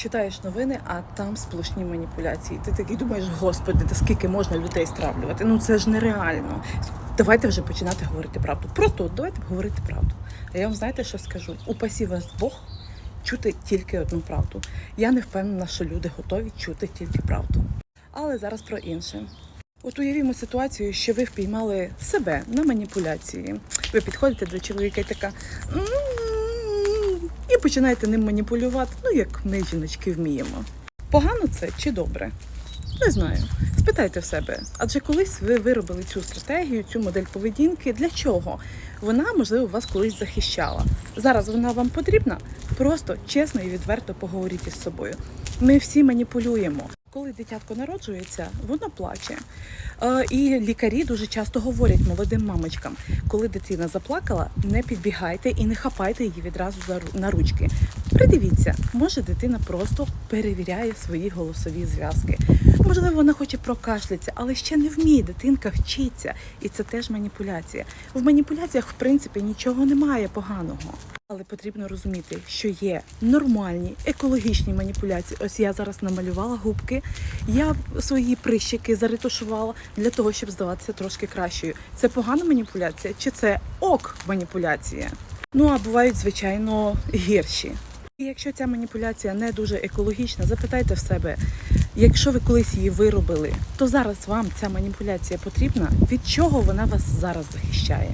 читаєш новини, а там сплошні маніпуляції. Ти такий думаєш, господи, та скільки можна людей стравлювати? Ну це ж нереально. Давайте вже починати говорити правду. Просто от давайте говорити правду. А я вам знаєте, що скажу? Упасі вас Бог чути тільки одну правду. Я не впевнена, що люди готові чути тільки правду. Але зараз про інше. От уявімо ситуацію, що ви впіймали себе на маніпуляції. Ви підходите до чоловіка і така починаєте ним маніпулювати, ну як ми жіночки вміємо. Погано це чи добре? Не знаю. Спитайте в себе, адже колись ви виробили цю стратегію, цю модель поведінки. Для чого? Вона, можливо, вас колись захищала. Зараз вона вам потрібна. Просто чесно і відверто поговоріть із собою. Ми всі маніпулюємо. Коли дитятко народжується, воно плаче. Е, І лікарі дуже часто говорять молодим мамочкам, коли дитина заплакала, не підбігайте і не хапайте її відразу на ручки. Придивіться, може дитина просто перевіряє свої голосові зв'язки. Можливо, вона хоче прокашлятися, але ще не вміє. Дитинка вчиться, і це теж маніпуляція. В маніпуляціях, в принципі, нічого немає поганого. Але потрібно розуміти, що є нормальні екологічні маніпуляції. Ось я зараз намалювала губки, я свої прищики заретушувала для того, щоб здаватися трошки кращою. Це погана маніпуляція чи це ок маніпуляція? Ну а бувають, звичайно, гірші. І якщо ця маніпуляція не дуже екологічна, запитайте в себе, якщо ви колись її виробили, то зараз вам ця маніпуляція потрібна? Від чого вона вас зараз захищає?